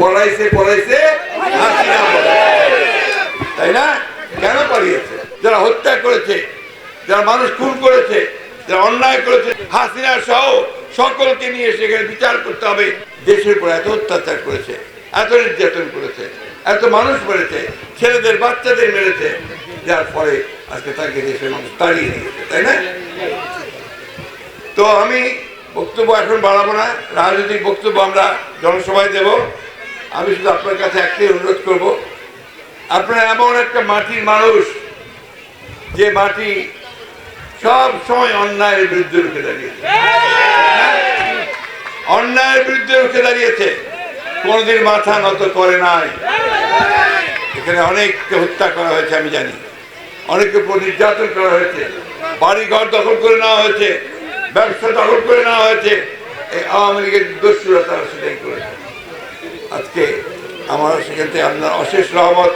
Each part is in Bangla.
পড়াইছে পড়াইছে তাই না? কেন পালিয়েছে? যারা হত্যা করেছে, যারা মানুষ খুন করেছে, যারা অন্যায় করেছে, হাসিনা সহ সকলকে নিয়ে সেখানে বিচার করতে হবে। দেশের উপর এত অত্যাচার করেছে, এত নির্যাতন করেছে, এত মানুষ মেরেছে, ছেলেদের, বাচ্চাদের মেরেছে, যার ফলে আজকে তাকে দেশের মানুষ তাড়িয়ে দিয়েছে, তাই না? তো আমি বক্তব্য এখন বাড়াবো না। রাজনৈতিক বক্তব্য আমরা জনসভায় দেব। আমি শুধু আপনার কাছে একটাই অনুরোধ করব। আপনারা এমন একটা মাটির মানুষ যে মাটি সব সময় অন্যায়ের বিরুদ্ধে রুখে দাঁড়িয়েছে। অন্যায়ের বিরুদ্ধে রুখে দাঁড়িয়েছে। কোনদিন মাথা নত করে নাই। এখানে অনেককে হত্যা করা হয়েছে, আমি জানি। অনেককে উপর নির্যাতন করা হয়েছে। বাড়ি ঘর দখল করে নেওয়া হয়েছে। ব্যবসা দখল করে নেওয়া হয়েছে। এই আওয়ামী লীগের দস্যুরা তারা সেটাই করেছে। আজকে আমার সেখান থেকে আপনার অশেষ রহমত।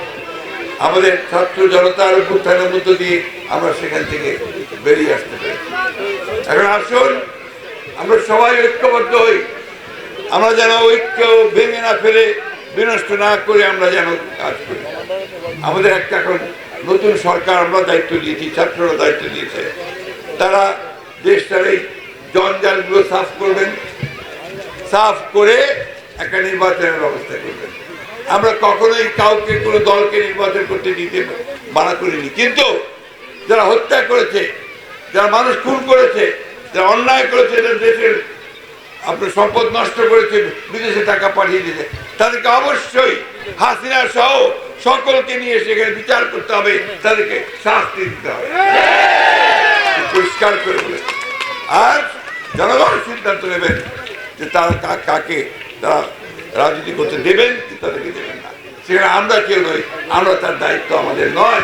আমাদের ছাত্র জনতার উত্থানের মধ্য দিয়ে আমরা সেখান থেকে বেরিয়ে আসতে পারি। এখন আসুন, আমরা সবাই ঐক্যবদ্ধ হই। আমরা যেন ঐক্য ভেঙে না ফেলে, বিনষ্ট না করে আমরা যেন কাজ করি। আমাদের একটা এখন নতুন সরকার আমরা দায়িত্ব দিয়েছি ছাত্ররা দায়িত্ব দিয়েছে তারা দেশটার এই জঞ্জালগুলো সাফ করবেন, সাফ করে একটা নির্বাচনের ব্যবস্থা করবেন আমরা কখনোই কাউকে কোনো দলকে নির্বাচন করতে দিতে মানা করিনি। কিন্তু যারা হত্যা করেছে, যারা মানুষ খুন করেছে, যারা অন্যায় করেছে এদের দেশের আপনার সম্পদ নষ্ট করেছে, বিদেশে টাকা পাঠিয়ে দিয়েছে, তাদেরকে অবশ্যই হাসিনা সহ সকলকে নিয়ে সেখানে বিচার করতে হবে। তাদেরকে শাস্তি দিতে হবে। পরিষ্কার করে আর জনগণ সিদ্ধান্ত নেবেন যে তারা কাকে তারা রাজনীতি করতে দেবেন, তাদেরকে দেবেন না। সেখানে আমরা কেউ নই আমরা তার দায়িত্ব আমাদের নয়।